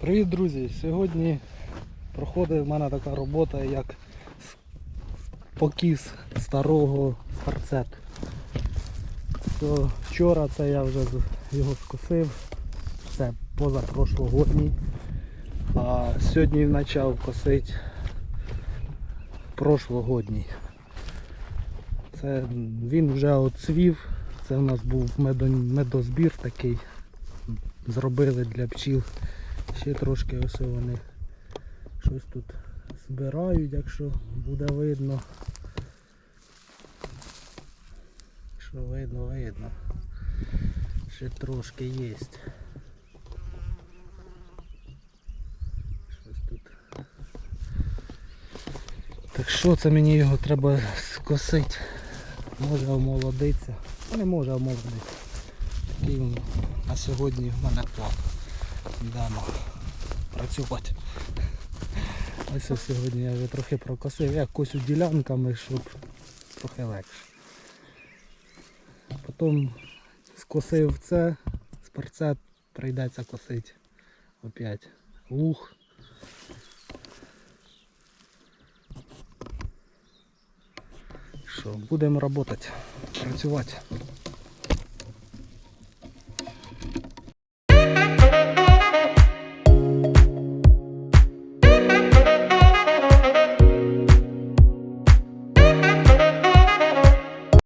Привіт, друзі! Сьогодні проходить в мене така робота, як покіс старого старцету. То вчора це я вже його скосив, це позапрошлогодній. А сьогодні почав косити прошлогодній. Це він вже оцвів. Це у нас був медозбір такий. Зробили для пчіл. Ще трошки ось вони щось тут збирають, якщо буде видно. Що видно, видно. Ще трошки є. Щось тут. Так що це мені його треба скосити? Може омолодиться. А не може омолодитися. Такий на сьогодні в мене план. Йдемо працювати. Ось сьогодні я вже трохи прокосив. Я косю ділянками, щоб трохи легше. Потім скосив це, з парцет прийдеться косити опять луг. Що, будемо працювати, працювати.